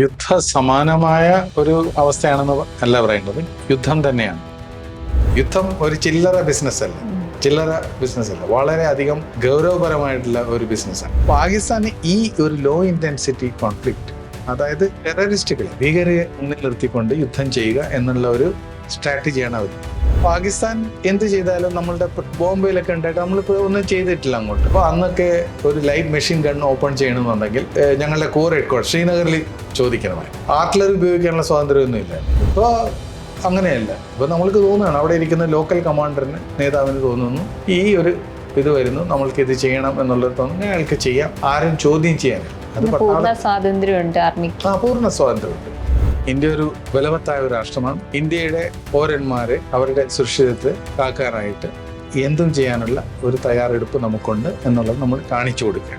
യുദ്ധ സമാനമായ ഒരു അവസ്ഥയാണെന്ന് അല്ല പറയേണ്ടത്. യുദ്ധം തന്നെയാണ്. യുദ്ധം ഒരു ചില്ലറ ബിസിനസ് അല്ല ചില്ലറ ബിസിനസ് അല്ല വളരെ അധികം ഗൗരവപരമായിട്ടുള്ള ഒരു ബിസിനസ്സാണ്. പാകിസ്ഥാന് ഈ ഒരു ലോ ഇന്റൻസിറ്റി കോൺഫ്ലിക്റ്റ് അതായത് ടെററിസ്റ്റുകളെ ഭീകരയെ മുന്നിൽ നിർത്തിക്കൊണ്ട് യുദ്ധം ചെയ്യുക എന്നുള്ള ഒരു സ്ട്രാറ്റജിയാണ് അവർ പാകിസ്ഥാൻ എന്ത് ചെയ്താലും നമ്മളുടെ ബോംബെയിലൊക്കെ ഉണ്ടായിട്ട് നമ്മളിപ്പോൾ ഒന്നും ചെയ്തിട്ടില്ല അങ്ങോട്ട്. അപ്പോൾ അന്നൊക്കെ ഒരു ലൈറ്റ് മെഷീൻ ഗൺ ഓപ്പൺ ചെയ്യണമെന്നുണ്ടെങ്കിൽ ഞങ്ങളുടെ കോർ ഹെഡ് ക്വാർട്ടർ ശ്രീനഗറിൽ ചോദിക്കണമായി ആർട്ടിലറി ഉപയോഗിക്കാനുള്ള സ്വാതന്ത്ര്യമൊന്നും ഇല്ല ഇപ്പോൾ അങ്ങനെയല്ല. ഇപ്പൊ നമ്മൾക്ക് തോന്നുകയാണ് അവിടെ ഇരിക്കുന്ന ലോക്കൽ കമാൻഡറിന് നേതാവിന് തോന്നുന്നു ഈ ഒരു ഇത് വരുന്നു നമ്മൾക്ക് ഇത് ചെയ്യണം എന്നുള്ളത് തോന്നുന്നു അയാൾക്ക് ചെയ്യാം. ആരും ചോദ്യം ചെയ്യാനില്ല. അത് പൂർണ സ്വാതന്ത്ര്യമുണ്ട് ആർമിക്ക്. ആ പൂർണ സ്വാതന്ത്ര്യമുണ്ട്. ഇന്ത്യ ഒരു ബലവത്തായ ഒരു രാഷ്ട്രമാണ്. ഇന്ത്യയുടെ പൗരന്മാരെ അവരുടെ സുരക്ഷിതത്തെ കാക്കാനായിട്ട് എന്തും ചെയ്യാനുള്ള ഒരു തയ്യാറെടുപ്പ് നമുക്കുണ്ട് എന്നുള്ളത് നമ്മൾ കാണിച്ചു കൊടുക്കുക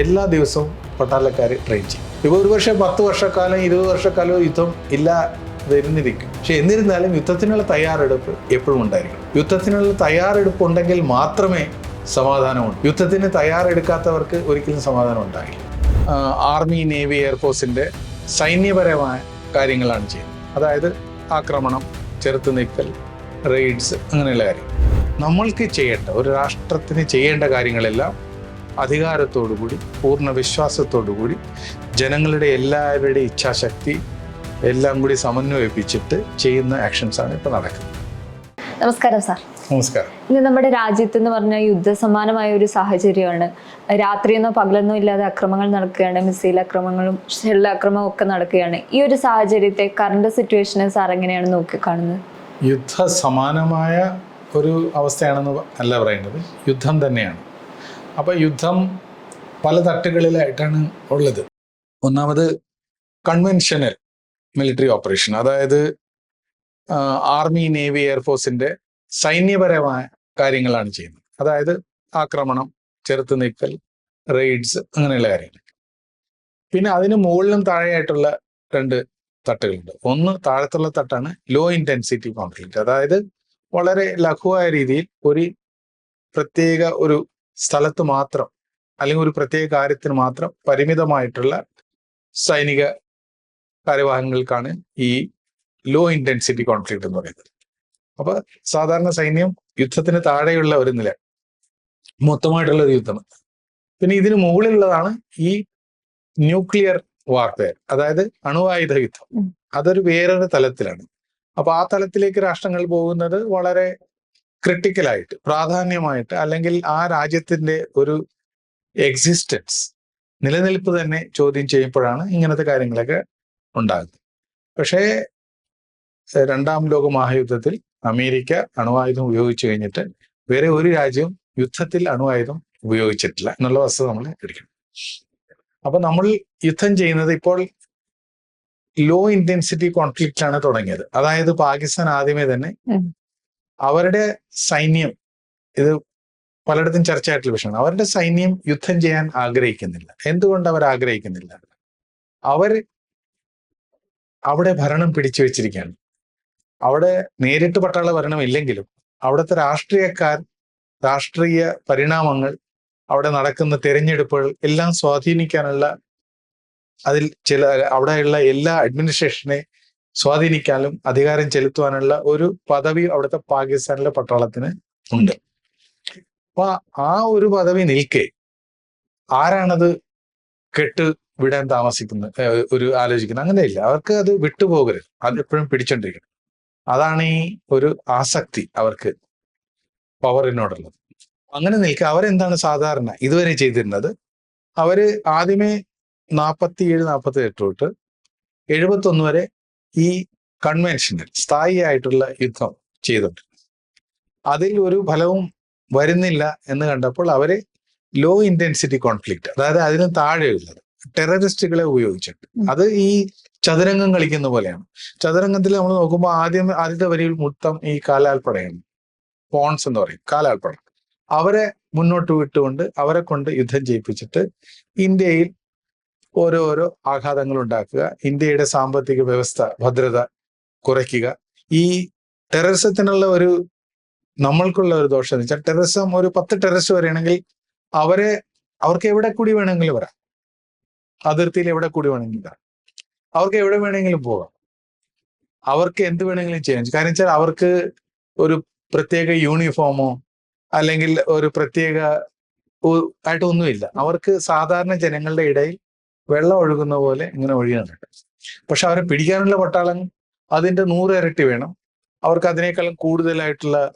എല്ലാ ദിവസവും പട്ടാളക്കാരെ ട്രെയിൻ ചെയ്യും. ഇപ്പോൾ ഒരു പക്ഷേ പത്ത് വർഷക്കാലം ഇരുപത് വർഷക്കാലം യുദ്ധം ഇല്ല വരുന്നിരിക്കും. പക്ഷെ എന്നിരുന്നാലും യുദ്ധത്തിനുള്ള തയ്യാറെടുപ്പ് എപ്പോഴും ഉണ്ടായിരിക്കും യുദ്ധത്തിനുള്ള തയ്യാറെടുപ്പ് ഉണ്ടെങ്കിൽ മാത്രമേ സമാധാനമുണ്ട് യുദ്ധത്തിന് തയ്യാറെടുക്കാത്തവർക്ക് ഒരിക്കലും സമാധാനം ഉണ്ടാകില്ല. ആർമി നേവി എയർഫോഴ്സിന്റെ സൈന്യപരമായ കാര്യങ്ങളാണ് ചെയ്യുന്നത്. അതായത് ആക്രമണം ചെറുത്ത് നീക്കൽ റെയ്ഡ്സ് അങ്ങനെയുള്ള കാര്യം. നമ്മൾക്ക് ചെയ്യേണ്ട ഒരു രാഷ്ട്രത്തിന് ചെയ്യേണ്ട കാര്യങ്ങളെല്ലാം അധികാരത്തോടുകൂടി പൂർണ വിശ്വാസത്തോടുകൂടി ജനങ്ങളുടെ എല്ലാവരുടെയും ഇച്ഛാശക്തി എല്ലാം കൂടി സമന്വയിപ്പിച്ചിട്ട് ചെയ്യുന്ന ആക്ഷൻസാണ് ആണ് ഇപ്പൊ നടക്കുന്നത്. നമസ്കാരം സാർ. നമസ്കാരം. ഇന്ന് നമ്മുടെ രാജ്യത്ത് എന്ന് പറഞ്ഞാൽ യുദ്ധസമാനമായ ഒരു സാഹചര്യമാണ്. രാത്രിയെന്നോ പകലെന്നോ ഇല്ലാതെ അക്രമങ്ങൾ നടക്കുകയാണ്. മിസൈൽ അക്രമങ്ങളും ഷെൽ അക്രമവും ഒക്കെ നടക്കുകയാണ്. ഈ ഒരു സാഹചര്യത്തെ കറണ്ട് സിറ്റുവേഷനെ സാർ എങ്ങനെയാണ് നോക്കിക്കാണുന്നത്? യുദ്ധ സമാനമായ ഒരു അവസ്ഥയാണെന്ന് അല്ല പറയേണ്ടത്. യുദ്ധം തന്നെയാണ്. അപ്പോൾ യുദ്ധം പല തട്ടുകളിലായിട്ടാണ് ഉള്ളത്. ഒന്നാമത് കൺവെൻഷനൽ മിലിറ്ററി ഓപ്പറേഷൻ അതായത് ആർമി നേവി എയർഫോഴ്സിന്റെ സൈന്യപരമായ കാര്യങ്ങളാണ് ചെയ്യുന്നത്. അതായത് ആക്രമണം ചെറുത്ത് നീക്കൽ റെയ്ഡ്സ് അങ്ങനെയുള്ള കാര്യങ്ങൾ. പിന്നെ അതിന് മുകളിലും താഴെയായിട്ടുള്ള രണ്ട് തട്ടുകളുണ്ട്. ഒന്ന് താഴത്തുള്ള തട്ടാണ് ലോ ഇന്റൻസിറ്റി കോൺഫ്ലിക്റ്റ് അതായത് വളരെ ലഘുവായ രീതിയിൽ ഒരു പ്രത്യേക ഒരു സ്ഥലത്ത് മാത്രം അല്ലെങ്കിൽ ഒരു പ്രത്യേക കാര്യത്തിന് മാത്രം പരിമിതമായിട്ടുള്ള സൈനിക കാര്യവാഹങ്ങൾക്കാണ് ഈ ലോ ഇന്റൻസിറ്റി കോൺഫ്ലിക്റ്റ് എന്ന് പറയുന്നത്. അപ്പൊ സാധാരണ സൈന്യം യുദ്ധത്തിന് താഴെയുള്ള ഒരു നില. മൊത്തമായിട്ടുള്ള ഒരു യുദ്ധം. പിന്നെ ഇതിന് മുകളിലുള്ളതാണ് ഈ ന്യൂക്ലിയർ വാർഫെയർ അതായത് അണുവായുധ യുദ്ധം. അതൊരു വേറൊരു തലത്തിലാണ്. അപ്പൊ ആ തലത്തിലേക്ക് രാഷ്ട്രങ്ങൾ പോകുന്നത് വളരെ ക്രിട്ടിക്കലായിട്ട് പ്രാധാന്യമായിട്ട് അല്ലെങ്കിൽ ആ രാജ്യത്തിന്റെ ഒരു എക്സിസ്റ്റൻസ് നിലനിൽപ്പ് തന്നെ ചോദ്യം ചെയ്യുമ്പോഴാണ് ഇങ്ങനത്തെ കാര്യങ്ങളൊക്കെ ഉണ്ടാകുന്നത്. പക്ഷേ രണ്ടാം ലോക മഹായുദ്ധത്തിൽ അമേരിക്ക അണുവായുധം ഉപയോഗിച്ചു കഴിഞ്ഞിട്ട് വേറെ ഒരു രാജ്യവും യുദ്ധത്തിൽ അണുവായുധം ഉപയോഗിച്ചിട്ടില്ല എന്നുള്ള വസ്തുത നമ്മൾ എടുക്കണം. അപ്പൊ നമ്മൾ യുദ്ധം ചെയ്യുന്നത് ഇപ്പോൾ ലോ ഇന്റൻസിറ്റി കോൺഫ്ലിക്റ്റ് ആണ് തുടങ്ങിയത്. അതായത് പാകിസ്ഥാൻ ആദ്യമേ തന്നെ അവരുടെ സൈന്യം ഇത് പലയിടത്തും ചർച്ചയായിട്ടുള്ള വിഷയമാണ്. അവരുടെ സൈന്യം യുദ്ധം ചെയ്യാൻ ആഗ്രഹിക്കുന്നില്ല. എന്തുകൊണ്ട് അവർ ആഗ്രഹിക്കുന്നില്ല? അവർ അവിടെ ഭരണം പിടിച്ചു വെച്ചിരിക്കുകയാണ്. അവിടെ നേരിട്ട് പട്ടാള ഭരണം ഇല്ലെങ്കിലും അവിടുത്തെ രാഷ്ട്രീയക്കാർ രാഷ്ട്രീയ പരിണാമങ്ങൾ അവിടെ നടക്കുന്ന തെരഞ്ഞെടുപ്പുകൾ എല്ലാം സ്വാധീനിക്കാനുള്ള അതിൽ ചില അവിടെയുള്ള എല്ലാ അഡ്മിനിസ്ട്രേഷനെ സ്വാധീനിക്കാനും അധികാരം ചെലുത്തുവാനുള്ള ഒരു പദവി അവിടുത്തെ പാകിസ്ഥാനിലെ പട്ടാളത്തിന് ഉണ്ട്. അപ്പൊ ആ ഒരു പദവി നിൽക്കെ ആരാണത് കെട്ട് വിടാൻ താമസിക്കുന്നത് ഒരു ആലോചിക്കുന്നത്? അങ്ങനെയില്ല. അവർക്ക് അത് വിട്ടുപോകരുത്. അത് എപ്പോഴും പിടിച്ചോണ്ടിരിക്കണം. അതാണ് ഈ ഒരു ആസക്തി അവർക്ക് പവറിനോടുള്ളത് അങ്ങനെ നിൽക്കുക അവരെന്താണ് സാധാരണ ഇതുവരെ ചെയ്തിരുന്നത്? അവർ ആദ്യമേ നാൽപ്പത്തിയേഴ് നാൽപ്പത്തി എട്ട് തൊട്ട് എഴുപത്തൊന്ന് വരെ ഈ കൺവെൻഷനൽ സ്ഥായിയായിട്ടുള്ള യുദ്ധം ചെയ്തിട്ടുണ്ട്. അതിൽ ഒരു ഫലവും വരുന്നില്ല എന്ന് കണ്ടപ്പോൾ അവർ ലോ ഇന്റൻസിറ്റി കോൺഫ്ലിക്റ്റ് അതായത് അതിന് താഴെയുള്ളത് ടെററിസ്റ്റുകളെ ഉപയോഗിച്ചിട്ട്. അത് ഈ ചതുരംഗം കളിക്കുന്ന പോലെയാണ്. ചതുരംഗത്തിൽ നമ്മൾ നോക്കുമ്പോൾ ആദ്യം ആദ്യത്തെ വരിയിൽ മൊത്തം ഈ കാലാൽപ്പടയാണ്. പോൺസ് എന്ന് പറയും കാലാൽപ്പട. അവരെ മുന്നോട്ട് വിട്ടുകൊണ്ട് അവരെ കൊണ്ട് യുദ്ധം ചെയ്യിപ്പിച്ചിട്ട് ഇന്ത്യയിൽ ഓരോരോ ആഘാതങ്ങൾ ഉണ്ടാക്കുക ഇന്ത്യയുടെ സാമ്പത്തിക വ്യവസ്ഥ ഭദ്രത കുറയ്ക്കുക. ഈ ടെററിസത്തിനുള്ള ഒരു നമ്മൾക്കുള്ള ഒരു ദോഷം എന്ന് വെച്ചാൽ ടെററിസം ഒരു പത്ത് ടെററിസ്റ്റ് വരെയാണെങ്കിൽ അവരെ അവർക്ക് എവിടെ കൂടി വേണമെങ്കിലും വരാം. അതിർത്തിയിൽ എവിടെ കൂടി വേണമെങ്കിലും വരാം. അവർക്ക് എവിടെ വേണമെങ്കിലും പോകാം. അവർക്ക് എന്ത് വേണമെങ്കിലും ചെയ്യാം. കാരണം വെച്ചാൽ അവർക്ക് ഒരു പ്രത്യേക യൂണിഫോമോ അല്ലെങ്കിൽ ഒരു പ്രത്യേക ആയിട്ടൊന്നുമില്ല അവർക്ക് സാധാരണ ജനങ്ങളുടെ ഇടയിൽ വെള്ളം ഒഴുകുന്ന പോലെ ഇങ്ങനെ ഒഴുകുന്നുണ്ട് പക്ഷെ അവരെ പിടിക്കാനുള്ള പട്ടാളം അതിന്റെ നൂറ് ഇരട്ടി വേണം. അവർക്ക് അതിനേക്കാളും കൂടുതലായിട്ടുള്ള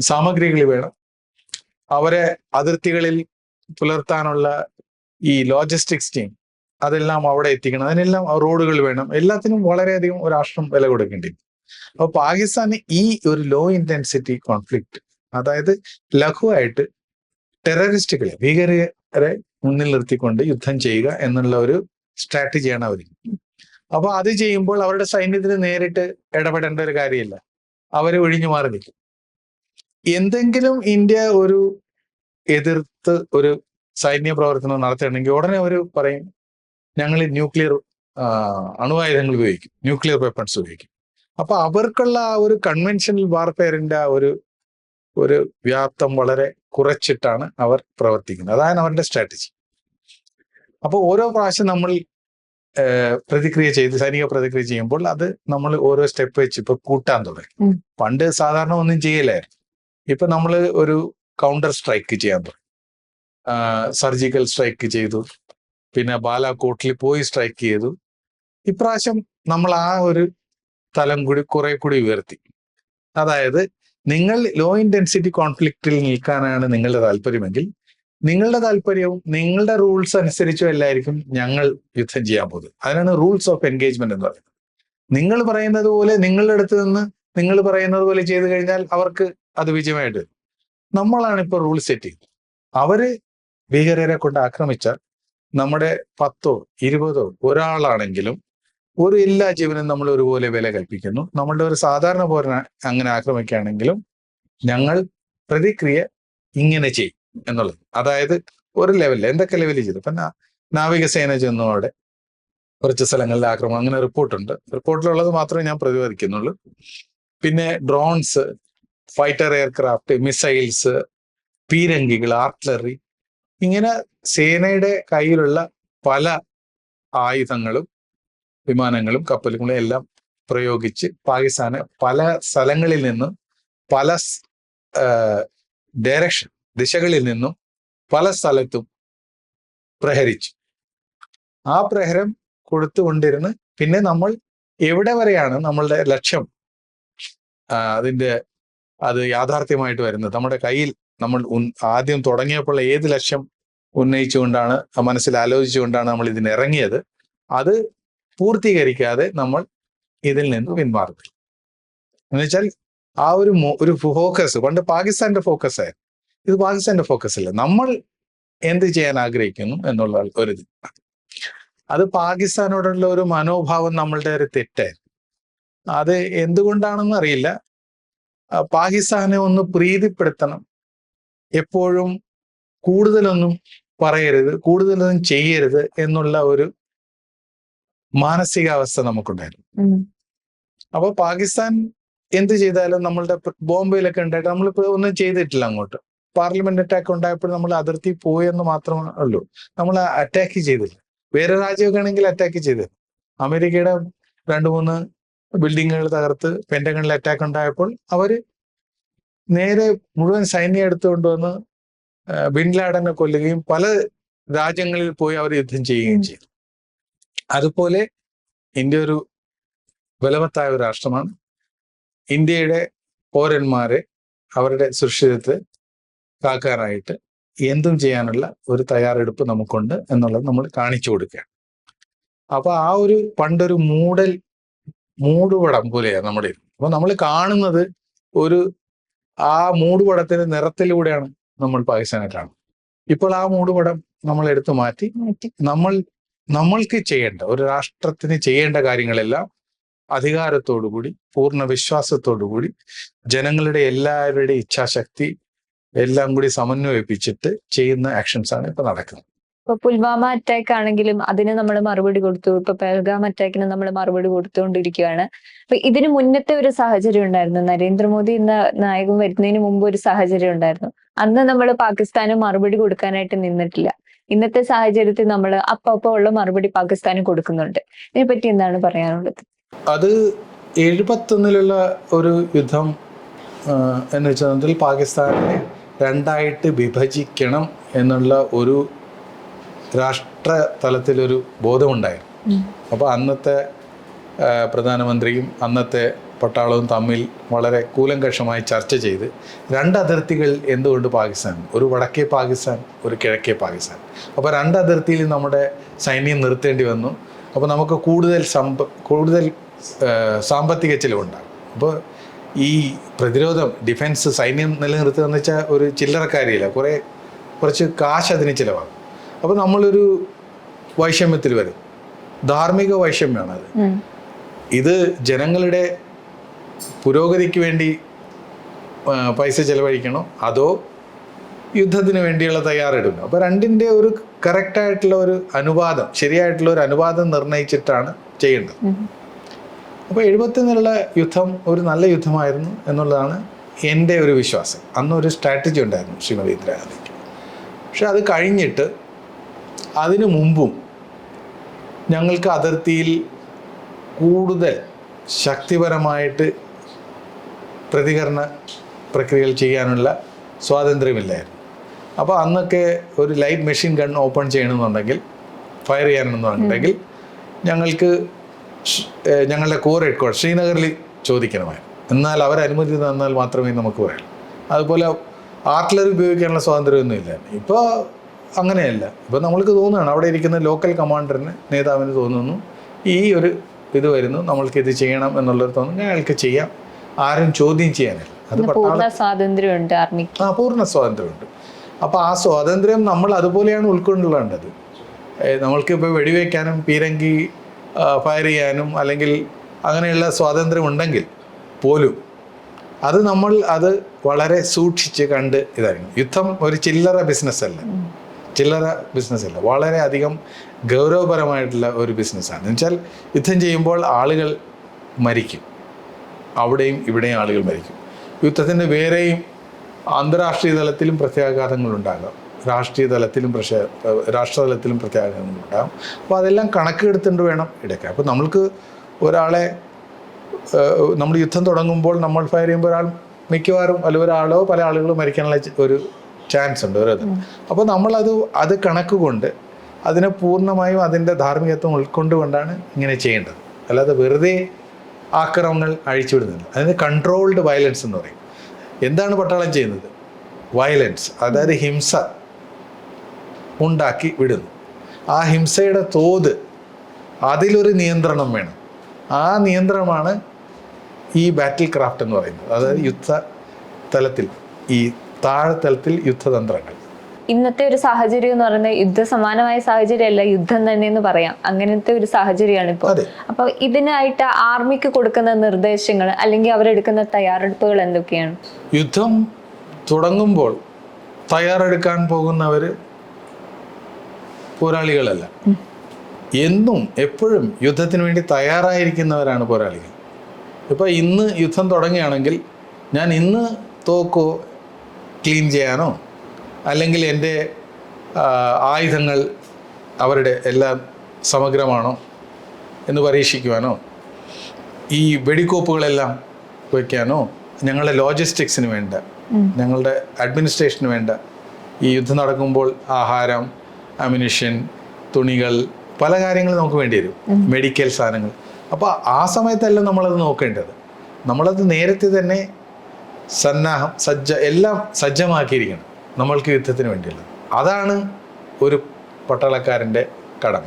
സാമഗ്രികൾ വേണം. അവരെ അതിർത്തികളിൽ പുലർത്താനുള്ള ഈ ലോജിസ്റ്റിക്സ് ടീം അതെല്ലാം അവിടെ എത്തിക്കണം. അതിനെല്ലാം റോഡുകൾ വേണം. എല്ലാത്തിനും വളരെയധികം ഒരു രാഷ്ട്രം വില കൊടുക്കേണ്ടി അപ്പോൾ അപ്പൊ പാകിസ്ഥാന് ഈ ഒരു ലോ ഇന്റൻസിറ്റി കോൺഫ്ലിക്റ്റ് അതായത് ലഘുവായിട്ട് ടെററിസ്റ്റുകളെ ഭീകരരെ മുന്നിൽ നിർത്തിക്കൊണ്ട് യുദ്ധം ചെയ്യുക എന്നുള്ള ഒരു സ്ട്രാറ്റജിയാണ് അവർ അപ്പൊ അത് ചെയ്യുമ്പോൾ അവരുടെ സൈന്യത്തിന് നേരിട്ട് ഇടപെടേണ്ട ഒരു കാര്യമില്ല. അവരെ ഒഴിഞ്ഞു മാറി നിൽക്കും. എന്തെങ്കിലും ഇന്ത്യ ഒരു എതിർത്ത് ഒരു സൈന്യ പ്രവർത്തനം നടത്തുകയാണെങ്കിൽ ഉടനെ അവർ പറയും ഞങ്ങൾ ന്യൂക്ലിയർ അണുവായുധങ്ങൾ ഉപയോഗിക്കും. ന്യൂക്ലിയർ വെപ്പൺസ് ഉപയോഗിക്കും. അപ്പൊ അവർക്കുള്ള ആ ഒരു കൺവെൻഷനൽ വാർഫെയറിന്റെ ആ ഒരു ഒരു വ്യാപ്തം വളരെ കുറച്ചിട്ടാണ് അവർ പ്രവർത്തിക്കുന്നത്. അതാണ് അവരുടെ സ്ട്രാറ്റജി. അപ്പോൾ ഓരോ പ്രാവശ്യം നമ്മൾ പ്രതിക്രിയ ചെയ്ത് സൈനിക പ്രതിക്രിയ ചെയ്യുമ്പോൾ അത് നമ്മൾ ഓരോ സ്റ്റെപ്പ് വെച്ച് ഇപ്പൊ കൂട്ടാൻ തുടങ്ങി. പണ്ട് സാധാരണ ഒന്നും ചെയ്യലായിരുന്നു. ഇപ്പൊ നമ്മൾ ഒരു കൗണ്ടർ സ്ട്രൈക്ക് ചെയ്യാൻ തുടങ്ങി. സർജിക്കൽ സ്ട്രൈക്ക് ചെയ്തു. പിന്നെ ബാലാകോട്ടിൽ പോയി സ്ട്രൈക്ക് ചെയ്തു. ഇപ്രാവശ്യം നമ്മൾ ആ ഒരു തലം കൂടി കുറെ കൂടി ഉയർത്തി. അതായത് നിങ്ങൾ ലോ ഇന്റൻസിറ്റി കോൺഫ്ലിക്റ്റിൽ നിൽക്കാനാണ് നിങ്ങളുടെ താല്പര്യമെങ്കിൽ നിങ്ങളുടെ താല്പര്യവും നിങ്ങളുടെ റൂൾസ് അനുസരിച്ചും എല്ലായിരിക്കും ഞങ്ങൾ യുദ്ധം ചെയ്യാൻ പോകുന്നത്. അതിനാണ് റൂൾസ് ഓഫ് എൻഗേജ്മെന്റ് എന്ന് പറയുന്നത്. നിങ്ങൾ പറയുന്നത് പോലെ നിങ്ങളുടെ അടുത്ത് നിന്ന് നിങ്ങൾ പറയുന്നത് പോലെ ചെയ്തു കഴിഞ്ഞാൽ അവർക്ക് അത് വിജയമായിട്ട് നമ്മളാണ് ഇപ്പോൾ റൂൾ സെറ്റ് ചെയ്യുന്നത് അവർ ഭീകരരെ കൊണ്ട് ആക്രമിച്ചാൽ നമ്മുടെ പത്തോ ഇരുപതോ ഒരാളാണെങ്കിലും ഒരു എല്ലാ ജീവനും നമ്മൾ ഒരുപോലെ വില കൽപ്പിക്കുന്നു. നമ്മളുടെ ഒരു സാധാരണ പൗരനെ അങ്ങനെ ആക്രമിക്കുകയാണെങ്കിലും ഞങ്ങൾ പ്രതിക്രിയ ഇങ്ങനെ ചെയ്യും എന്നുള്ളത്. അതായത് ഒരു ലെവലിൽ എന്തൊക്കെ ലെവലിൽ ചെയ്തു? ഇപ്പൊ നാവികസേന ചെന്നോടെ കുറച്ച് സ്ഥലങ്ങളിൽ ആക്രമണം അങ്ങനെ റിപ്പോർട്ടുണ്ട് റിപ്പോർട്ടിലുള്ളത് മാത്രമേ ഞാൻ പ്രതിപാദിക്കുന്നുള്ളൂ. പിന്നെ ഡ്രോൺസ് ഫൈറ്റർ എയർക്രാഫ്റ്റ് മിസൈൽസ് പീരങ്കികൾ ആർട്ടിലറി ഇങ്ങനെ സേനയുടെ കയ്യിലുള്ള പല ആയുധങ്ങളും വിമാനങ്ങളും കപ്പലുകളും എല്ലാം പ്രയോഗിച്ച് പാകിസ്ഥാന് പല സ്ഥലങ്ങളിൽ നിന്നും പല ഡയറക്ഷൻ ദിശകളിൽ നിന്നും പല സ്ഥലത്തും പ്രഹരിച്ചു. ആ പ്രഹരം കൊടുത്തുകൊണ്ടിരുന്ന് പിന്നെ നമ്മൾ എവിടെ വരെയാണ് നമ്മളുടെ ലക്ഷ്യം അതിന്റെ അത് യാഥാർത്ഥ്യമായിട്ട് വരുന്നത്? നമ്മുടെ കയ്യിൽ നമ്മൾ ആദ്യം തുടങ്ങിയപ്പോൾ ഏത് ലക്ഷ്യം ഉന്നയിച്ചുകൊണ്ടാണ് മനസ്സിൽ ആലോചിച്ചുകൊണ്ടാണ് നമ്മൾ ഇതിന് ഇറങ്ങിയത്? അത് പൂർത്തീകരിക്കാതെ നമ്മൾ ഇതിൽ നിന്ന് പിന്മാറുന്നു. എന്നുവെച്ചാൽ ആ ഒരു ഒരു ഫോക്കസ് പണ്ട് പാകിസ്ഥാന്റെ ഫോക്കസ് ആയിരുന്നു. ഇത് പാകിസ്ഥാന്റെ ഫോക്കസ് അല്ല. നമ്മൾ എന്ത് ചെയ്യാൻ ആഗ്രഹിക്കുന്നു എന്നുള്ള ഒരു അത് പാകിസ്ഥാനോടുള്ള ഒരു മനോഭാവം നമ്മളുടെ ഒരു തെറ്റായിരുന്നു. അത് എന്തുകൊണ്ടാണെന്ന് അറിയില്ല. പാകിസ്ഥാനെ ഒന്ന് പ്രീതിപ്പെടുത്തണം. എപ്പോഴും കൂടുതലൊന്നും പറയരുത് കൂടുതലൊന്നും ചെയ്യരുത് എന്നുള്ള ഒരു മാനസികാവസ്ഥ നമുക്കുണ്ടായിരുന്നു. അപ്പൊ പാകിസ്ഥാൻ എന്ത് ചെയ്താലും നമ്മളുടെ ബോംബെയിലൊക്കെ ഉണ്ടായിട്ട് നമ്മളിപ്പോ ഒന്നും ചെയ്തിട്ടില്ല അങ്ങോട്ട്. പാർലമെന്റ് അറ്റാക്ക് ഉണ്ടായപ്പോൾ നമ്മൾ അതിർത്തി പോയെന്ന് മാത്രമേ ഉള്ളൂ. നമ്മൾ അറ്റാക്ക് ചെയ്തില്ല. വേറെ രാജ്യമൊക്കെ ആണെങ്കിൽ അറ്റാക്ക് ചെയ്തില്ല അമേരിക്കയുടെ രണ്ട് മൂന്ന് ബിൽഡിങ്ങുകൾ തകർത്ത് പെന്റഗണിൽ അറ്റാക്ക് ഉണ്ടായപ്പോൾ അവർ നേരെ മുഴുവൻ സൈന്യം എടുത്തുകൊണ്ടുവന്ന് വന്ന് ബിൻ ലാഡനെ കൊല്ലുകയും പല രാജ്യങ്ങളിൽ പോയി അവർ യുദ്ധം ചെയ്യുകയും. ചെയ്തു അതുപോലെ ഇന്ത്യ ഒരു ബലവത്തായ ഒരു രാഷ്ട്രമാണ് ഇന്ത്യയുടെ പൗരന്മാരെ അവരുടെ സുരക്ഷിതത്തെ കാക്കാനായിട്ട് എന്തും ചെയ്യാനുള്ള ഒരു തയ്യാറെടുപ്പ് നമുക്കുണ്ട് എന്നുള്ളത് നമ്മൾ കാണിച്ചു കൊടുക്കുകയാണ് അപ്പൊ ആ ഒരു പണ്ടൊരു മൂടൽ മൂടുപടം പോലെയാണ് നമ്മുടെ. അപ്പൊ നമ്മൾ കാണുന്നത് ഒരു ആ മൂടുപടത്തിന്റെ നിറത്തിലൂടെയാണ് നമ്മൾ പാകിസ്ഥാനെ കാണുന്നത് ഇപ്പോൾ ആ മൂടുപടം നമ്മൾ എടുത്തു മാറ്റി. നമ്മൾ നമ്മൾക്ക് ചെയ്യേണ്ട ഒരു രാഷ്ട്രത്തിന് ചെയ്യേണ്ട കാര്യങ്ങളെല്ലാം അധികാരത്തോടുകൂടി പൂർണ വിശ്വാസത്തോടുകൂടി ജനങ്ങളുടെ എല്ലാവരുടെയും ഇച്ഛാശക്തി എല്ലാം കൂടി സമന്വയിപ്പിച്ചിട്ട് ചെയ്യുന്ന ആക്ഷൻസ് ആണ് ഇപ്പൊ നടക്കുന്നത്. ഇപ്പൊ പുൽവാമ അറ്റാക്ക് ആണെങ്കിലും അതിന് നമ്മൾ മറുപടി കൊടുത്തു. ഇപ്പൊ പെൽഗാം അറ്റാക്കിന് നമ്മൾ മറുപടി കൊടുത്തുകൊണ്ടിരിക്കുകയാണ് അപ്പൊ ഇതിന് മുന്നത്തെ ഒരു സാഹചര്യം ഉണ്ടായിരുന്നു. നരേന്ദ്രമോദി എന്ന നായകൻ വരുന്നതിന് മുമ്പ് ഒരു സാഹചര്യം ഉണ്ടായിരുന്നു. അന്ന് നമ്മൾ പാകിസ്ഥാന് മറുപടി കൊടുക്കാനായിട്ട് നിന്നിട്ടില്ല. ഇന്നത്തെ സാഹചര്യത്തിൽ നമ്മൾ അപ്പപ്പോ ഉള്ള മറുപടി പാകിസ്ഥാന് കൊടുക്കുന്നുണ്ട്. ഇതിനെപ്പറ്റി എന്താണ് പറയാനുള്ളത്? അത് എഴുപത്തൊന്നിലുള്ള ഒരു യുദ്ധം എന്ന് വെച്ചാൽ പാകിസ്ഥാനെ രണ്ടായിട്ട് വിഭജിക്കണം എന്നുള്ള ഒരു രാഷ്ട്ര തലത്തിലൊരു ബോധമുണ്ടായിരുന്നു അപ്പോൾ അന്നത്തെ പ്രധാനമന്ത്രിയും അന്നത്തെ പട്ടാളവും തമ്മിൽ വളരെ കൂലങ്കഷമായി ചർച്ച ചെയ്ത് രണ്ട് അതിർത്തികൾ എന്തുകൊണ്ട് പാകിസ്ഥാൻ? ഒരു വടക്കേ പാകിസ്ഥാൻ ഒരു കിഴക്കേ പാകിസ്ഥാൻ. അപ്പോൾ രണ്ട് അതിർത്തിയിൽ നമ്മുടെ സൈന്യം നിർത്തേണ്ടി വന്നു. അപ്പോൾ നമുക്ക് കൂടുതൽ സമ്പ കൂടുതൽ സാമ്പത്തിക ചിലവുണ്ടാകും. അപ്പോൾ ഈ പ്രതിരോധം ഡിഫൻസ് സൈന്യം നിലനിർത്തുക എന്ന് വെച്ചാൽ ഒരു ചില്ലറക്കാരിയില്ല. കുറേ കുറച്ച് കാശ് അതിന് ചിലവാകും. അപ്പോൾ നമ്മളൊരു വൈഷമ്യത്തിൽ വരും. ധാർമ്മിക വൈഷമ്യമാണ് അത് ഇത് ജനങ്ങളുടെ പുരോഗതിക്ക് വേണ്ടി പൈസ ചെലവഴിക്കണോ? അതോ യുദ്ധത്തിന് വേണ്ടിയുള്ള തയ്യാറെടുക്കണം അപ്പോൾ രണ്ടിന്റെ ഒരു കറക്റ്റായിട്ടുള്ള ഒരു അനുപാതം ശരിയായിട്ടുള്ള ഒരു അനുപാതം നിർണയിച്ചിട്ടാണ് ചെയ്യേണ്ടത്. അപ്പോൾ എഴുപത്തിനുള്ള യുദ്ധം ഒരു നല്ല യുദ്ധമായിരുന്നു എന്നുള്ളതാണ് എന്റെ ഒരു വിശ്വാസം. അന്നൊരു സ്ട്രാറ്റജി ഉണ്ടായിരുന്നു ശ്രീമതി ഇന്ദിരാഗാന്ധിക്ക്. പക്ഷെ അത് കഴിഞ്ഞിട്ട് അതിനു മുമ്പും ഞങ്ങൾക്ക് അതിർത്തിയിൽ കൂടുതൽ ശക്തിപരമായിട്ട് പ്രതികരണ പ്രക്രിയകൾ ചെയ്യാനുള്ള സ്വാതന്ത്ര്യമില്ലായിരുന്നു. അപ്പോൾ അന്നൊക്കെ ഒരു ലൈറ്റ് മെഷീൻ ഗൺ ഓപ്പൺ ചെയ്യണമെന്നുണ്ടെങ്കിൽ ഫയർ ചെയ്യണമെന്നുണ്ടെങ്കിൽ ഞങ്ങൾക്ക് ഞങ്ങളുടെ കോർ ഹെഡ് ക്വാർട്ടർ ശ്രീനഗറിൽ ചോദിക്കണമായിരുന്നു. എന്നാൽ അവർ അനുമതി തന്നാൽ മാത്രമേ നമുക്ക് പറയാം അതുപോലെ ആർട്ടിലറി ഉപയോഗിക്കാനുള്ള സ്വാതന്ത്ര്യമൊന്നുമില്ല ഇപ്പോൾ അങ്ങനെയല്ല. ഇപ്പം നമ്മൾക്ക് തോന്നുകയാണ് അവിടെ ഇരിക്കുന്ന ലോക്കൽ കമാൻഡറിന് നേതാവിന് തോന്നുന്നു ഈ ഒരു ഇത് വരുന്നു നമ്മൾക്ക് ഇത് ചെയ്യണം എന്നുള്ളൊരു തോന്നുന്നു അയാൾക്ക് ചെയ്യാം. ആരും ചോദ്യം ചെയ്യാനില്ല. അത് പൂർണ സ്വാതന്ത്ര്യമുണ്ട് ആർമിക്ക്. ആ പൂർണ സ്വാതന്ത്ര്യമുണ്ട്. അപ്പോൾ ആ സ്വാതന്ത്ര്യം നമ്മൾ അതുപോലെയാണ് ഉൾക്കൊണ്ടുള്ളത് നമ്മൾക്ക് ഇപ്പോൾ വെടിവെക്കാനും പീരങ്കി ഫയർ ചെയ്യാനും അല്ലെങ്കിൽ അങ്ങനെയുള്ള സ്വാതന്ത്ര്യം ഉണ്ടെങ്കിൽ പോലും അത് നമ്മൾ അത് വളരെ സൂക്ഷിച്ച് കണ്ട് ഇതായിരുന്നു യുദ്ധം ഒരു ചില്ലറ ബിസിനസ് അല്ല. ചില്ലറ ബിസിനസ് അല്ല. വളരെ അധികം ഗൗരവപരമായിട്ടുള്ള ഒരു ബിസിനസ്സാണ് എന്നുവെച്ചാൽ യുദ്ധം ചെയ്യുമ്പോൾ ആളുകൾ മരിക്കും. അവിടെയും ഇവിടെയും ആളുകൾ മരിക്കും. യുദ്ധത്തിന്റെ വേറെയും അന്താരാഷ്ട്രീയ തലത്തിലും പ്രത്യാഘാതങ്ങൾ ഉണ്ടാകാം. രാഷ്ട്രീയ തലത്തിലും പ്രശ രാഷ്ട്രതലത്തിലും പ്രത്യാഘാതങ്ങൾ ഉണ്ടാകും. അപ്പോൾ അതെല്ലാം കണക്കെടുത്തിട്ട് വേണം എടുക്കാൻ. അപ്പോൾ നമ്മൾക്ക് ഒരാളെ നമ്മൾ യുദ്ധം തുടങ്ങുമ്പോൾ നമ്മൾ ഫയർ ചെയ്യുമ്പോൾ ഒരാൾ മിക്കവാറും അല്ല ഒരാളോ പല ആളുകളോ മരിക്കാനുള്ള ഒരു ചാൻസ് ഉണ്ട് ഓരോ അപ്പോൾ നമ്മളത് അത് കണക്ക് കൊണ്ട് അതിനെ പൂർണമായും അതിന്റെ ധാർമ്മികത്വം ഉൾക്കൊണ്ടുകൊണ്ടാണ് ഇങ്ങനെ ചെയ്യേണ്ടത്. അല്ലാതെ വെറുതെ ആക്രമങ്ങൾ അഴിച്ചുവിടുന്നില്ല. അതിന് കൺട്രോൾഡ് വയലൻസ് എന്ന് പറയും. എന്താണ് പട്ടാളം ചെയ്യുന്നത്? വയലൻസ് അതായത് ഹിംസ ഉണ്ടാക്കി വിടുന്നു. ആ ഹിംസയുടെ തോത് അതിലൊരു നിയന്ത്രണം വേണം. ആ നിയന്ത്രണമാണ് ഈ ബാറ്റിൽ ക്രാഫ്റ്റ് എന്ന് പറയുന്നത്. അതായത് യുദ്ധ തലത്തിൽ ഈ താഴെത്തലത്തിൽ യുദ്ധതന്ത്രങ്ങൾ. ഇന്നത്തെ ഒരു സാഹചര്യം എന്ന് പറയുന്നത് യുദ്ധ സമാനമായ സാഹചര്യമല്ല യുദ്ധം തന്നെ എന്ന് പറയാം. അങ്ങനത്തെ ഒരു സാഹചര്യമാണ് ഇപ്പോൾ അപ്പൊ ഇതിനായിട്ട് ആർമിക്ക് കൊടുക്കുന്ന നിർദ്ദേശങ്ങൾ അല്ലെങ്കിൽ അവരെടുക്കുന്ന തയ്യാറെടുപ്പുകൾ എന്തൊക്കെയാണ്? യുദ്ധം തുടങ്ങുമ്പോൾ തയ്യാറെടുക്കാൻ പോകുന്നവർ പോരാളികളല്ല. എന്നും എപ്പോഴും യുദ്ധത്തിന് വേണ്ടി തയ്യാറായിരിക്കുന്നവരാണ് പോരാളികൾ. ഇപ്പോൾ ഇന്ന് യുദ്ധം തുടങ്ങുകയാണെങ്കിൽ ഞാൻ ഇന്ന് തോക്കോ ക്ലീൻ ചെയ്യാനോ അല്ലെങ്കിൽ എന്റെ ആയുധങ്ങൾ അവരുടെ എല്ലാം സമഗ്രമാണോ എന്ന് പരീക്ഷിക്കുവാനോ ഈ വെടിക്കോപ്പുകളെല്ലാം വയ്ക്കാനോ ഞങ്ങളുടെ ലോജിസ്റ്റിക്സിന് വേണ്ട ഞങ്ങളുടെ അഡ്മിനിസ്ട്രേഷന് വേണ്ട ഈ യുദ്ധം നടക്കുമ്പോൾ ആഹാരം അമിനിഷൻ തുണികൾ പല കാര്യങ്ങളും നമുക്ക് വേണ്ടി വരും മെഡിക്കൽ സാധനങ്ങൾ. അപ്പോൾ ആ സമയത്തല്ല നമ്മളത് നോക്കേണ്ടത്. നമ്മളത് നേരത്തെ തന്നെ സന്നാഹം സജ്ജ എല്ലാം സജ്ജമാക്കിയിരിക്കണം നമ്മൾക്ക് യുദ്ധത്തിന് വേണ്ടിയുള്ളത് അതാണ് ഒരു പട്ടാളക്കാരന്റെ കടമ.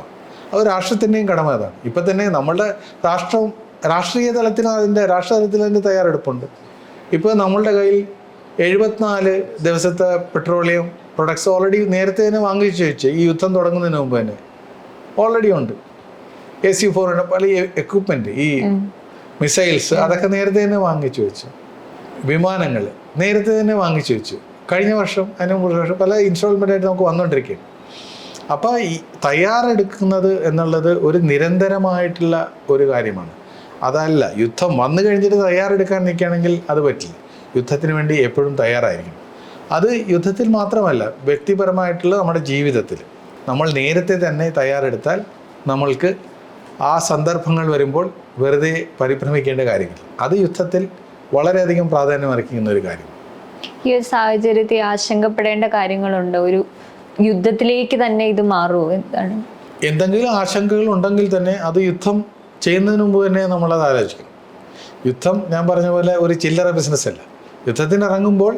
അത് രാഷ്ട്രത്തിന്റെയും കടമ അതാണ്. ഇപ്പം തന്നെ നമ്മളുടെ രാഷ്ട്രവും രാഷ്ട്രീയ തലത്തിൽ അതിന്റെ രാഷ്ട്രതലത്തിൽ അതിന്റെ തയ്യാറെടുപ്പുണ്ട്. ഇപ്പോൾ നമ്മളുടെ കയ്യിൽ എഴുപത്തിനാല് ദിവസത്തെ പെട്രോളിയം പ്രൊഡക്ട്സ് ഓൾറെഡി നേരത്തെ തന്നെ വാങ്ങിച്ചു വെച്ച് ഈ യുദ്ധം തുടങ്ങുന്നതിന് മുമ്പ് തന്നെ. ഓൾറെഡി ഉണ്ട്. എ സി ഫോർ പല എക്യൂപ്മെന്റ് ഈ മിസൈൽസ് അതൊക്കെ നേരത്തെ തന്നെ വാങ്ങിച്ചു വെച്ചു വിമാനങ്ങൾ നേരത്തെ തന്നെ വാങ്ങിച്ചു വെച്ചു. കഴിഞ്ഞ വർഷം അതിന് മുമ്പ് വർഷം പല ഇൻസ്റ്റാൾമെന്റ് ആയിട്ട് നമുക്ക് വന്നുകൊണ്ടിരിക്കുകയാണ് അപ്പോൾ ഈ തയ്യാറെടുക്കുന്നത് എന്നുള്ളത് ഒരു നിരന്തരമായിട്ടുള്ള ഒരു കാര്യമാണ്. അതല്ല യുദ്ധം വന്നു കഴിഞ്ഞിട്ട് തയ്യാറെടുക്കാൻ നിൽക്കുകയാണെങ്കിൽ അത് പറ്റില്ല. യുദ്ധത്തിന് വേണ്ടി എപ്പോഴും തയ്യാറായിരിക്കും അത് യുദ്ധത്തിൽ മാത്രമല്ല വ്യക്തിപരമായിട്ടുള്ള നമ്മുടെ ജീവിതത്തിൽ. നമ്മൾ നേരത്തെ തന്നെ തയ്യാറെടുത്താൽ നമ്മൾക്ക് ആ സന്ദർഭങ്ങൾ വരുമ്പോൾ വെറുതെ പരിഭ്രമിക്കേണ്ട കാര്യമില്ല. അത് യുദ്ധത്തിൽ വളരെയധികം പ്രാധാന്യം അർഹിക്കുന്ന ഒരു കാര്യം. ഈ ഒരു സാഹചര്യത്തിൽ ആശങ്കപ്പെടേണ്ട കാര്യങ്ങളുണ്ടോ? ഒരു യുദ്ധത്തിലേക്ക് തന്നെ ഇത് മാറുമോ എന്താണ്? എന്തെങ്കിലും ആശങ്കകൾ ഉണ്ടെങ്കിൽ തന്നെ അത് യുദ്ധം ചെയ്യുന്നതിന് മുമ്പ് തന്നെ നമ്മളത് ആലോചിക്കും യുദ്ധം ഞാൻ പറഞ്ഞ പോലെ ഒരു ചില്ലറ ബിസിനസ് അല്ല. യുദ്ധത്തിന് ഇറങ്ങുമ്പോൾ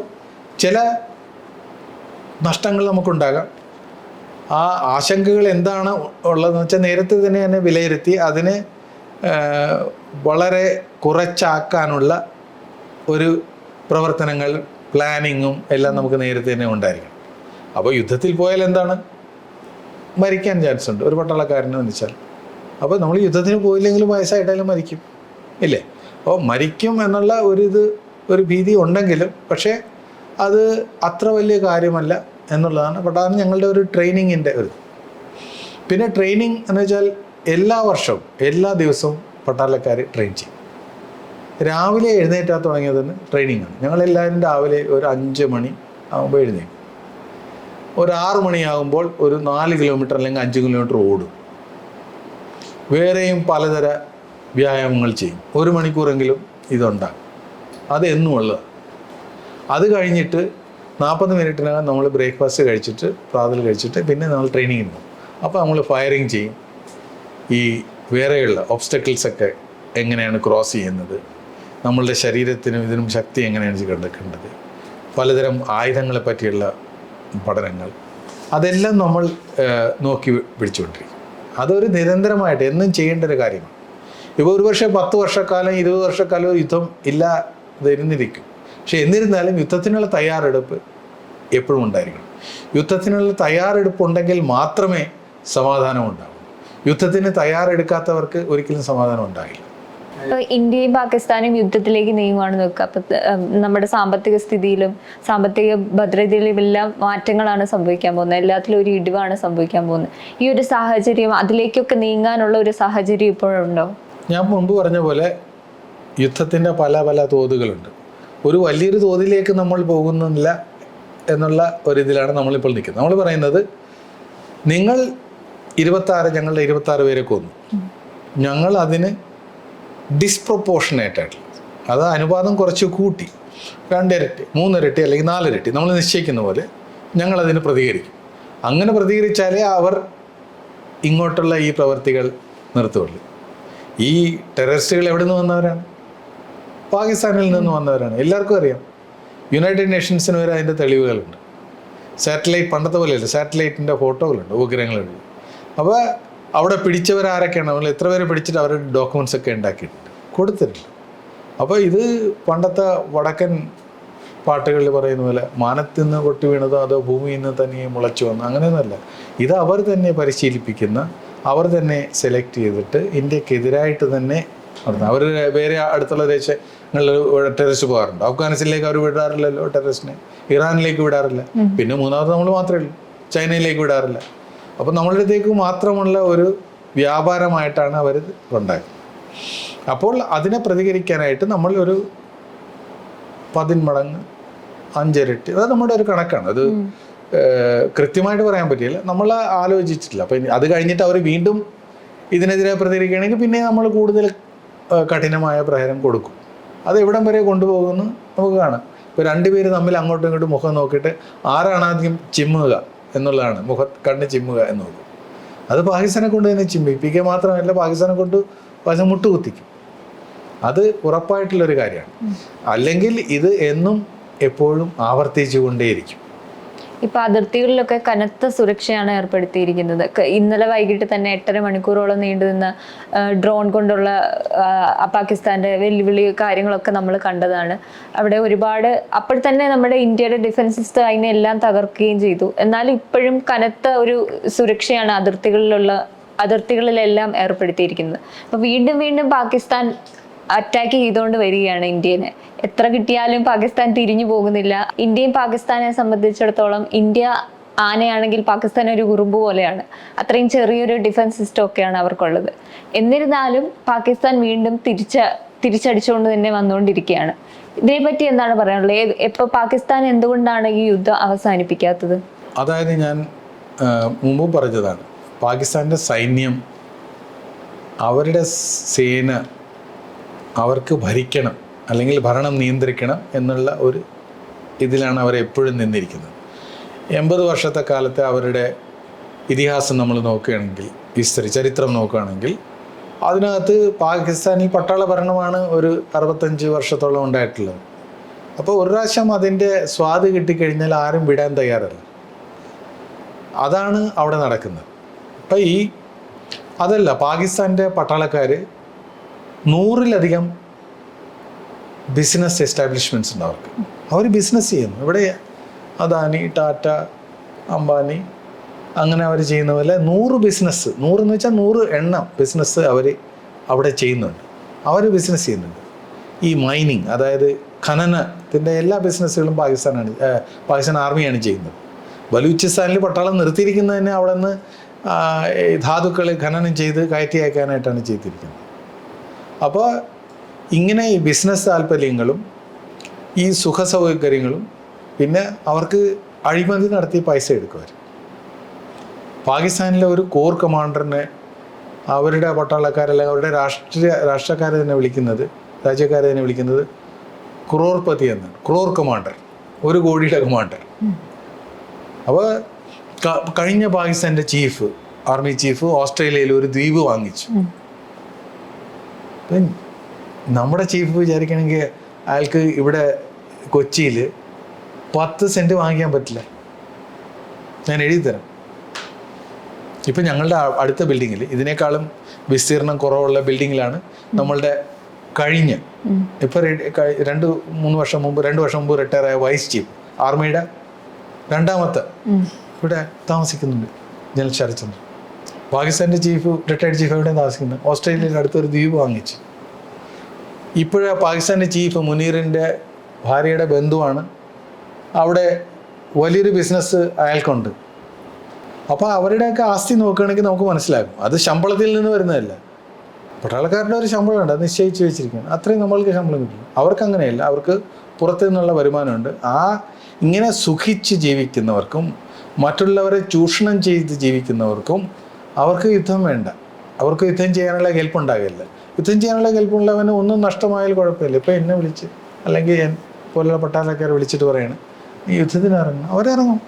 ചില നഷ്ടങ്ങൾ നമുക്കുണ്ടാകാം. ആ ആശങ്കകൾ എന്താണ് ഉള്ളതെന്ന് വെച്ചാൽ നേരത്തെ തന്നെ തന്നെ വിലയിരുത്തി അതിനെ വളരെ കുറച്ചാക്കാനുള്ള ഒരു പ്രവർത്തനങ്ങൾ പ്ലാനിങ്ങും എല്ലാം നമുക്ക് നേരത്തെ തന്നെ ഉണ്ടായിരിക്കണം. അപ്പോൾ യുദ്ധത്തിൽ പോയാൽ എന്താണ്? മരിക്കാൻ ചാൻസ് ഉണ്ട്. ഒരു പട്ടാളക്കാരനെ വെച്ചാൽ അപ്പോൾ നമ്മൾ യുദ്ധത്തിന് പോയില്ലെങ്കിലും വയസ്സായിട്ടാലും മരിക്കും. ഇല്ലേ? അപ്പോൾ മരിക്കും എന്നുള്ള ഒരു ഇത് ഒരു ഭീതി ഉണ്ടെങ്കിലും പക്ഷേ അത് അത്ര വലിയ കാര്യമല്ല എന്നുള്ളതാണ് ബട്ട് അതാണ് ഞങ്ങളുടെ ഒരു ട്രെയിനിങ്ങിന്റെ ഒരു പിന്നെ ട്രെയിനിങ് എന്ന് വെച്ചാൽ എല്ലാ വർഷവും എല്ലാ ദിവസവും പട്ടാളക്കാർ ട്രെയിൻ ചെയ്യും. രാവിലെ എഴുന്നേറ്റാൽ തുടങ്ങിയത് ട്രെയിനിങ് ആണ്. ഞങ്ങളെല്ലാവരും രാവിലെ ഒരു അഞ്ച് മണി ആകുമ്പോൾ എഴുന്നേക്കും. ഒരു ആറ് മണിയാകുമ്പോൾ ഒരു നാല് കിലോമീറ്റർ അല്ലെങ്കിൽ അഞ്ച് കിലോമീറ്റർ ഓടും. വേറെയും പലതര വ്യായാമങ്ങൾ ചെയ്യും. ഒരു മണിക്കൂറെങ്കിലും ഇതുണ്ടാകും. അത് എന്നും ഉള്ളത്. അത് കഴിഞ്ഞിട്ട് നാൽപ്പത് മിനിറ്റിനകം നമ്മൾ ബ്രേക്ക്ഫാസ്റ്റ് കഴിച്ചിട്ട് പ്രാതൽ കഴിച്ചിട്ട് പിന്നെ നമ്മൾ ട്രെയിനിങ്ങിന് പോകും. അപ്പോൾ നമ്മൾ ഫയറിങ് ചെയ്യും. ഈ വേറെയുള്ള ഒബ്സ്റ്റക്കിൾസൊക്കെ എങ്ങനെയാണ് ക്രോസ് ചെയ്യുന്നത്? നമ്മളുടെ ശരീരത്തിനും ഇതിനും ശക്തി എങ്ങനെയാണ് കണ്ടെത്തേണ്ടത് പലതരം ആയുധങ്ങളെ പറ്റിയുള്ള പഠനങ്ങൾ. അതെല്ലാം നമ്മൾ നോക്കി പിടിച്ചുകൊണ്ടിരിക്കും. അതൊരു നിരന്തരമായിട്ട് എന്നും ചെയ്യേണ്ട ഒരു കാര്യമാണ്. ഇപ്പോൾ ഒരു പക്ഷേ പത്ത് വർഷക്കാലം ഇരുപത് വർഷക്കാലം യുദ്ധം ഇല്ല ഇരുന്നിരിക്കും പക്ഷെ എന്നിരുന്നാലും യുദ്ധത്തിനുള്ള തയ്യാറെടുപ്പ് എപ്പോഴും ഉണ്ടായിരിക്കണം. യുദ്ധത്തിനുള്ള തയ്യാറെടുപ്പ് ഉണ്ടെങ്കിൽ മാത്രമേ സമാധാനം ഉണ്ടാകൂ യുദ്ധത്തിന് തയ്യാറെടുക്കാത്തവർക്ക് ഒരിക്കലും സമാധാനം ഉണ്ടാകില്ല. ഇപ്പൊ ഇന്ത്യയും പാകിസ്ഥാനും യുദ്ധത്തിലേക്ക് നീങ്ങുവാണ് നോക്കുക. അപ്പൊ നമ്മുടെ സാമ്പത്തിക സ്ഥിതിയിലും സാമ്പത്തിക ഭദ്രതയിലും എല്ലാം മാറ്റങ്ങളാണ് സംഭവിക്കാൻ പോകുന്നത്. എല്ലാത്തിലും ഒരു ഇടിവാണ് സംഭവിക്കാൻ പോകുന്നത്. ഈ ഒരു സാഹചര്യം അതിലേക്കൊക്കെ നീങ്ങാനുള്ള ഒരു സാഹചര്യം ഇപ്പോഴുണ്ടോ? ഞാൻ മുൻപ് പറഞ്ഞ പോലെ യുദ്ധത്തിന്റെ പല പല തോതുകളുണ്ട്. ഒരു വലിയൊരു തോതിലേക്ക് നമ്മൾ പോകുന്നില്ല എന്നുള്ള ഒരിതിലാണ് നമ്മളിപ്പോൾ നിൽക്കുന്നത്. നമ്മൾ പറയുന്നത് നിങ്ങൾ ഇരുപത്താറ് ഞങ്ങളുടെ ഇരുപത്താറ് പേരെ കൊന്നു. ഞങ്ങൾ അതിന് ഡിസ്പ്രപ്പോർഷനേറ്റ് ആയിട്ടുള്ളത് അത് അനുപാതം കുറച്ച് കൂട്ടി. രണ്ടിരട്ടി മൂന്നിരട്ടി അല്ലെങ്കിൽ നാലിരട്ടി. നമ്മൾ നിശ്ചയിക്കുന്ന പോലെ ഞങ്ങളതിന് പ്രതികരിക്കും. അങ്ങനെ പ്രതികരിച്ചാലേ അവർ ഇങ്ങോട്ടുള്ള ഈ പ്രവൃത്തികൾ നിർത്തുള്ളൂ. ഈ ടെററിസ്റ്റുകൾ എവിടെ നിന്ന് വന്നവരാണ്? പാകിസ്ഥാനിൽ നിന്ന് വന്നവരാണ്. എല്ലാവർക്കും അറിയാം. യുണൈറ്റഡ് നേഷൻസിന് വരെ അതിന്റെ തെളിവുകളുണ്ട്. സാറ്റലൈറ്റ് പണ്ടത്തെ പോലെയല്ല. സാറ്റലൈറ്റിന്റെ ഫോട്ടോകളുണ്ട് ഉപഗ്രഹങ്ങളുണ്ട്. അപ്പോൾ അവിടെ പിടിച്ചവർ ആരൊക്കെയാണ് നമ്മൾ എത്ര പേരെ പിടിച്ചിട്ട് അവർ ഡോക്യുമെൻസ് ഒക്കെ ഉണ്ടാക്കിയിട്ടുണ്ട് കൊടുത്തിട്ടുണ്ട്. അപ്പോൾ ഇത് പണ്ടത്തെ വടക്കൻ പാട്ടുകളിൽ പറയുന്ന പോലെ മാനത്തിൽ നിന്ന് പൊട്ടി വീണതോ അതോ ഭൂമിയിൽ നിന്ന് തനിയെ മുളച്ചു വന്നോ? അങ്ങനെയൊന്നുമല്ല. ഇത് അവർ തന്നെ പരിശീലിപ്പിക്കുന്ന അവർ തന്നെ സെലക്ട് ചെയ്തിട്ട് ഇന്ത്യക്കെതിരായിട്ട് തന്നെ നടത്തുന്നത്. അവർ വേറെ അടുത്തുള്ള ദേശങ്ങളിൽ ടെററിസ്റ്റ് പോകാറുണ്ട്. അഫ്ഗാനിസ്ഥാനിലേക്ക് അവർ വിടാറില്ലല്ലോ ടെററിസ്റ്റിനെ ഇറാനിലേക്ക് വിടാറില്ല. പിന്നെ മൂന്നാമത് നമ്മൾ മാത്രമേ ഉള്ളൂ. ചൈനയിലേക്ക് വിടാറില്ല. അപ്പോൾ നമ്മളുടെ അടുത്തേക്ക് മാത്രമുള്ള ഒരു വ്യാപാരമായിട്ടാണ് അവർ ഉണ്ടാക്കുന്നത് അപ്പോൾ അതിനെ പ്രതികരിക്കാനായിട്ട് നമ്മൾ ഒരു പതിന്മടങ്ങ് അഞ്ചിരട്ടി അത് നമ്മുടെ ഒരു കണക്കാണ്. അത് കൃത്യമായിട്ട് പറയാൻ പറ്റില്ല. നമ്മൾ ആലോചിച്ചിട്ടില്ല. അപ്പം അത് കഴിഞ്ഞിട്ട് അവർ വീണ്ടും ഇതിനെതിരെ പ്രതികരിക്കുകയാണെങ്കിൽ പിന്നെ നമ്മൾ കൂടുതൽ കഠിനമായ പ്രഹരം കൊടുക്കും. അത് എവിടം വരെ കൊണ്ടുപോകുമെന്ന് നമുക്ക് കാണാം. ഇപ്പോൾ രണ്ടുപേര് തമ്മിൽ അങ്ങോട്ടും ഇങ്ങോട്ടും മുഖം നോക്കിയിട്ട് ആരാണ് ആദ്യം ചിമ്മുക? എന്നുള്ളതാണ്. മുഖ കണ്ണ് ചിമ്മുക എന്ന് നോക്കും അത് പാകിസ്ഥാനെ കൊണ്ട് തന്നെ ചിമ്മിപ്പിക്കുക മാത്രമല്ല പാകിസ്ഥാനെ കൊണ്ട് പാകിസ്ഥാൻ മുട്ടുകുത്തിക്കും. അത് ഉറപ്പായിട്ടുള്ളൊരു കാര്യമാണ്. അല്ലെങ്കിൽ ഇത് എന്നും എപ്പോഴും ആവർത്തിച്ചു കൊണ്ടേയിരിക്കും ഇപ്പൊ അതിർത്തികളിലൊക്കെ കനത്ത സുരക്ഷയാണ് ഏർപ്പെടുത്തിയിരിക്കുന്നത്. ഇന്നലെ വൈകിട്ട് തന്നെ എട്ടര മണിക്കൂറോളം നീണ്ടുനിന്ന ഡ്രോൺ കൊണ്ടുള്ള പാകിസ്ഥാന്റെ വെല്ലുവിളി കാര്യങ്ങളൊക്കെ നമ്മൾ കണ്ടതാണ്. അവിടെ ഒരുപാട് അപ്പോൾ തന്നെ നമ്മുടെ ഇന്ത്യയുടെ ഡിഫൻസ് സിസ്റ്റം അതിനെല്ലാം തകർക്കുകയും ചെയ്തു. എന്നാൽ ഇപ്പോഴും കനത്ത ഒരു സുരക്ഷയാണ് അതിർത്തികളിലുള്ള അതിർത്തികളിലെല്ലാം ഏർപ്പെടുത്തിയിരിക്കുന്നത്. അപ്പൊ വീണ്ടും വീണ്ടും പാകിസ്ഥാൻ അറ്റാക്ക് ചെയ്തുകൊണ്ട് വരികയാണ് ഇന്ത്യനെ. എത്ര കിട്ടിയാലും പാകിസ്ഥാൻ തിരിഞ്ഞു പോകുന്നില്ല. ഇന്ത്യയും പാകിസ്ഥാനെ സംബന്ധിച്ചിടത്തോളം ഇന്ത്യ ആനയാണെങ്കിൽ പാകിസ്ഥാൻ ഒരു കുറുമ്പ് പോലെയാണ്. അത്രയും ചെറിയൊരു ഡിഫൻസ് സിസ്റ്റം ഒക്കെയാണ് അവർക്കുള്ളത്. എന്നിരുന്നാലും പാകിസ്ഥാൻ വീണ്ടും തിരിച്ച തിരിച്ചടിച്ചുകൊണ്ട് തന്നെ വന്നുകൊണ്ടിരിക്കുകയാണ്. ഇതിനെപ്പറ്റി എന്താണ് പറയാനുള്ളത്? എപ്പോ പാകിസ്ഥാൻ എന്തുകൊണ്ടാണ് ഈ യുദ്ധം അവസാനിപ്പിക്കാത്തത്? അതായത് ഞാൻ മുമ്പ് പറഞ്ഞതാണ്. പാകിസ്ഥാന്റെ സൈന്യം അവരുടെ സേന അവർക്ക് ഭരിക്കണം അല്ലെങ്കിൽ ഭരണം നിയന്ത്രിക്കണം എന്നുള്ള ഒരു ഇതിലാണ് അവർ എപ്പോഴും നിന്നിരിക്കുന്നത്. എൺപത് വർഷത്തെ കാലത്തെ അവരുടെ ഇതിഹാസം നമ്മൾ നോക്കുകയാണെങ്കിൽ ഹിസ്റ്ററി ചരിത്രം നോക്കുകയാണെങ്കിൽ അതിനകത്ത് പാകിസ്ഥാനി പട്ടാള ഭരണമാണ് ഒരു അറുപത്തഞ്ച് വർഷത്തോളം ഉണ്ടായിട്ടുള്ളത്. അപ്പോൾ ഒരു പ്രാവശ്യം അതിന്റെ സ്വാദ് കിട്ടിക്കഴിഞ്ഞാൽ ആരും വിടാൻ തയ്യാറല്ല. അതാണ് അവിടെ നടക്കുന്നത്. അപ്പം ഈ അതല്ല പാകിസ്ഥാന്റെ പട്ടാളക്കാർ നൂറിലധികം ബിസിനസ് എസ്റ്റാബ്ലിഷ്മെന്റ്സ് ഉണ്ട് അവർക്ക്. അവർ ബിസിനസ് ചെയ്യുന്നു. ഇവിടെ അദാനി ടാറ്റ അംബാനി അങ്ങനെ അവർ ചെയ്യുന്ന പോലെ നൂറ് ബിസിനസ് നൂറെന്ന് വെച്ചാൽ നൂറ് എണ്ണം ബിസിനസ് അവർ അവിടെ ചെയ്യുന്നുണ്ട്. അവർ ബിസിനസ് ചെയ്യുന്നുണ്ട്. ഈ മൈനിങ് അതായത് ഖനനത്തിന്റെ എല്ലാ ബിസിനസ്സുകളും പാകിസ്ഥാനാണ് പാകിസ്ഥാൻ ആർമിയാണ് ചെയ്യുന്നത്. ബലൂചിസ്ഥാനിൽ പട്ടാളം നിർത്തിയിരിക്കുന്നതിന് അവിടെ നിന്ന് ധാതുക്കൾ ഖനനം ചെയ്ത് കയറ്റി അയക്കാനായിട്ടാണ് ചെയ്തിരിക്കുന്നത്. അപ്പോൾ ഇങ്ങനെ ഈ ബിസിനസ് താല്പര്യങ്ങളും ഈ സുഖ സൗകര്യങ്ങളും പിന്നെ അവർക്ക് അഴിമതി നടത്തി പൈസ എടുക്കും അവർ പാകിസ്ഥാനിലെ ഒരു കോർ കമാൻഡറിനെ അവരുടെ പട്ടാളക്കാരല്ല അവരുടെ രാഷ്ട്രീയ രാഷ്ട്രക്കാരെ തന്നെ വിളിക്കുന്നത് രാജ്യക്കാരെ തന്നെ വിളിക്കുന്നത് ക്രോർപതി എന്നാണ് ക്രോർ കമാൻഡർ ഒരു കോടിയുടെ കമാൻഡർ അപ്പോൾ കഴിഞ്ഞ പാകിസ്ഥാന്റെ ചീഫ് ആർമി ചീഫ് ഓസ്ട്രേലിയയിൽ ഒരു ദ്വീപ് വാങ്ങിച്ചു. ഇപ്പം നമ്മുടെ ചീഫ് വിചാരിക്കണമെങ്കിൽ അയാൾക്ക് ഇവിടെ കൊച്ചിയിൽ പത്ത് സെന്റ് വാങ്ങിക്കാൻ പറ്റില്ല ഞാൻ എഴുതി തരാം ഇപ്പം ഞങ്ങളുടെ അടുത്ത ബിൽഡിങ്ങിൽ ഇതിനേക്കാളും വിസ്തീർണം കുറവുള്ള ബിൽഡിങ്ങിലാണ് നമ്മളുടെ കഴിഞ്ഞ്. ഇപ്പം രണ്ട് മൂന്ന് വർഷം മുമ്പ് രണ്ട് വർഷം മുമ്പ് റിട്ടയർ ആയ വൈസ് ചീഫ് ആർമിയുടെ രണ്ടാമത്തെ. ഇവിടെ താമസിക്കുന്നുണ്ട് ജനൽ ശരത്ചന്ദ്രൻ പാകിസ്ഥാന്റെ ചീഫ് റിട്ടയർഡ് ചീഫ് എവിടെ താമസിക്കുന്നത്. ഓസ്ട്രേലിയയിൽ അടുത്തൊരു ദ്വീപ് വാങ്ങിച്ചു. ഇപ്പോഴേ പാകിസ്ഥാന്റെ ചീഫ് മുനീറിന്റെ ഭാര്യയുടെ ബന്ധുവാണ്. അവിടെ വലിയൊരു ബിസിനസ് അയാൾക്കുണ്ട്. അപ്പോൾ അവരുടെയൊക്കെ ആസ്തി നോക്കുകയാണെങ്കിൽ നമുക്ക് മനസ്സിലാകും. അത് ശമ്പളത്തിൽ നിന്ന് വരുന്നതല്ല. പട്ടാളക്കാരുടെ ഒരു ശമ്പളമുണ്ട്. അത് നിശ്ചയിച്ച് വെച്ചിരിക്കുകയാണ്. അത്രയും നമ്മൾക്ക് ശമ്പളം കിട്ടും. അവർക്ക് അങ്ങനെയല്ല. അവർക്ക് പുറത്തു നിന്നുള്ള വരുമാനമുണ്ട്. ആ ഇങ്ങനെ സുഖിച്ച് ജീവിക്കുന്നവർക്കും മറ്റുള്ളവരെ ചൂഷണം ചെയ്ത് ജീവിക്കുന്നവർക്കും അവർക്ക് യുദ്ധം വേണ്ട. അവർക്ക് യുദ്ധം ചെയ്യാനുള്ള ഹെൽപ്പ് ഉണ്ടാകില്ല യുദ്ധം ചെയ്യാനുള്ള ഹെൽപ്പുള്ളവന് ഒന്നും നഷ്ടമായാൽ കുഴപ്പമില്ല. ഇപ്പം എന്നെ വിളിച്ച് അല്ലെങ്കിൽ എൻ പോലുള്ള പട്ടാളക്കാരെ വിളിച്ചിട്ട് പറയണം ഈ യുദ്ധത്തിന് ഇറങ്ങും അവരിറങ്ങും.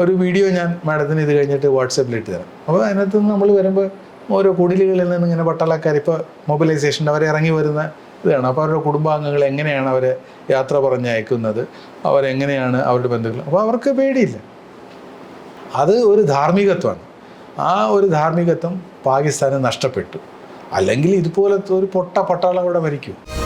ഒരു വീഡിയോ ഞാൻ മാഡത്തിന് ഇത് കഴിഞ്ഞിട്ട് വാട്സപ്പിൽ ഇട്ട് തരാം. അപ്പോൾ അതിനകത്ത് നിന്ന് നമ്മൾ വരുമ്പോൾ ഓരോ കുടിലുകളിൽ നിന്ന് ഇങ്ങനെ പട്ടാളക്കാർ ഇപ്പോൾ മൊബിലൈസേഷന്റെ അവരെ ഇറങ്ങി വരുന്ന ഇതാണ്. അപ്പോൾ അവരുടെ കുടുംബാംഗങ്ങൾ എങ്ങനെയാണ് അവരെ യാത്ര പറഞ്ഞയക്കുന്നത് അവരെങ്ങനെയാണ് അവരുടെ ബന്ധുക്കൾ? അപ്പോൾ അവർക്ക് പേടിയില്ല. അത് ഒരു ധാർമ്മികത്വമാണ്. ആ ഒരു ധാർമ്മികത്വം പാകിസ്ഥാന് നഷ്ടപ്പെട്ടു. അല്ലെങ്കിൽ ഇതുപോലത്തെ ഒരു പൊട്ട പട്ടാളം അവിടെ ഭരിക്കും.